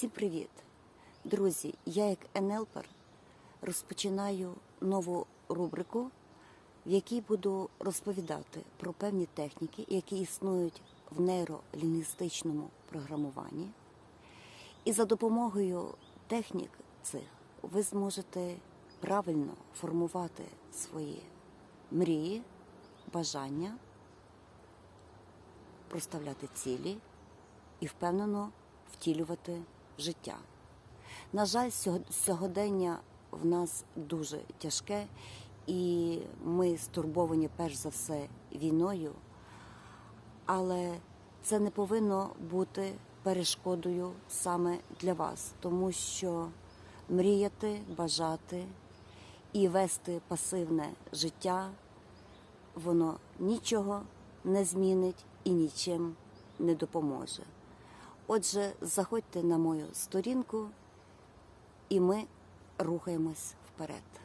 Всім привіт! Друзі! Я як НЛПер розпочинаю нову рубрику, в якій буду розповідати про певні техніки, які існують в нейролінгвістичному програмуванні. І за допомогою технік цих ви зможете правильно формувати свої мрії, бажання, проставляти цілі і впевнено втілювати життя. На жаль, сьогодення в нас дуже тяжке, і ми стурбовані перш за все війною, але це не повинно бути перешкодою саме для вас, тому що мріяти, бажати і вести пасивне життя воно нічого не змінить і нічим не допоможе. Отже, заходьте на мою сторінку, і ми рухаємось вперед.